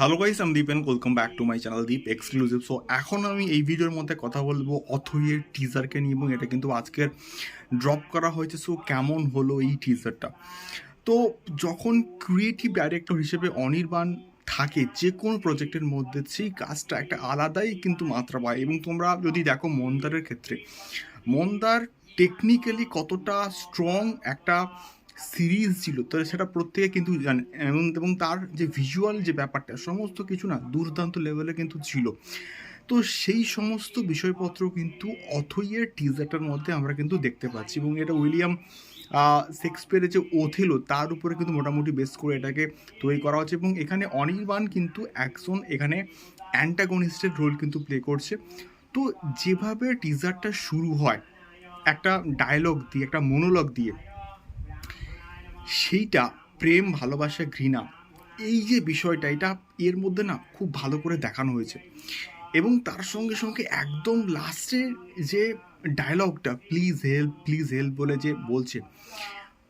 Hello guys আমি Deep and welcome back to my channel Deep exclusive so এখন আমি এই ভিডিওর মধ্যে কথা বলব অথইয়ের টিজারকে নিয়ে এবং এটা কিন্তু আজকের ড্রপ করা হয়েছে। সো কেমন হলো এই টিজারটা তো, যখন ক্রিয়েটিভ ডাইরেক্টর হিসেবে অনির্বাণ থাকে, যে কোনো প্রজেক্টের মধ্যে সেই কাজটা একটা আলাদাই কিন্তু মাত্রা পায়। এবং তোমরা যদি দেখো মন্দারের ক্ষেত্রে, মন্দার টেকনিক্যালি কতটা স্ট্রং একটা সিরিজ ছিল, তো সেটা প্রত্যেকে কিন্তু জানে। এবং এবং তার যে ভিজুয়াল যে ব্যাপারটা, সমস্ত কিছু না দুর্দান্ত লেভেলে কিন্তু ছিল। তো সেই সমস্ত বিষয়পত্র কিন্তু অথইয়ের টিজারটার মধ্যে আমরা কিন্তু দেখতে পাচ্ছি। এবং এটা উইলিয়াম শেক্সপিয়ারের যে ওথেলো তার উপরে কিন্তু মোটামুটি বেস করে এটাকে তৈরি করা হচ্ছে। এবং এখানে অনির্বাণ কিন্তু একজন এখানে অ্যান্টাগনিস্টের রোল কিন্তু প্লে করছে। তো যেভাবে টিজারটা শুরু হয়, একটা ডায়লগ দিয়ে, একটা মনোলগ দিয়ে সেইটা প্রেম, ভালোবাসা, ঘৃণা, এই যে বিষয়টা, এটা এর মধ্যে না খুব ভালো করে দেখানো হয়েছে। এবং তার সঙ্গে সঙ্গে একদম লাস্টের যে ডায়লগটা প্লিজ হেল্প প্লিজ হেল্প বলে যে বলছে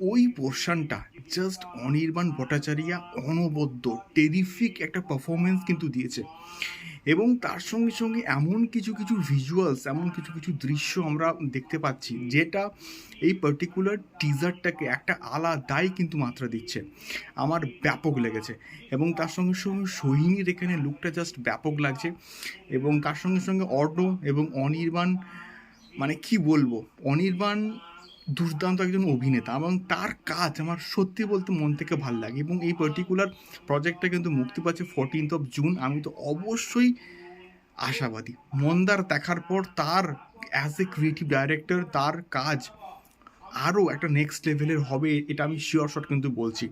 ওই পোর্শনটা জাস্ট অনির্বাণ ভট্টাচার্যা অনবদ্য টেরিফিক একটা পারফরমেন্স কিন্তু দিয়েছে। এবং তার সঙ্গে সঙ্গে এমন কিছু কিছু ভিজুয়ালস এমন কিছু কিছু দৃশ্য আমরা দেখতে পাচ্ছি, যেটা এই পার্টিকুলার টিজারটাকে একটা আলাদাই কিন্তু মাত্রা দিচ্ছে। আমার ব্যাপক লেগেছে। এবং তার সঙ্গে সঙ্গে সোহিনীর এখানে লুকটা জাস্ট ব্যাপক লাগছে। এবং তার সঙ্গে সঙ্গে অর্ণ এবং অনির্বাণ মানে কি বলব? অনির্বাণ দুর্দান্ত একজন অভিনেতা এবং তার কাজ আমার সত্যি বলতে মন থেকে ভালো লাগে এবং এই পার্টিকুলার প্রজেক্টটা কিন্তু মুক্তি পাচ্ছে ফোরটিন্থ অফ জুন আমি তো অবশ্যই আশাবাদী। মন্দার দেখার পর তার অ্যাজ এ ক্রিয়েটিভ ডাইরেক্টর তার কাজ আরও একটা নেক্সট লেভেলের হবে, এটা আমি শিওর শট কিন্তু বলছি।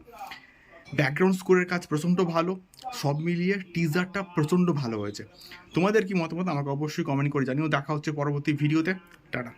ব্যাকগ্রাউন্ড স্কোরের কাজ প্রচণ্ড ভালো, সব মিলিয়ে টিজারটা প্রচণ্ড ভালো হয়েছে। তোমাদের কি মতামত? আমাকে অবশ্যই কমেন্ট করে জানিও। দেখা হচ্ছে পরবর্তী ভিডিওতে টাটা।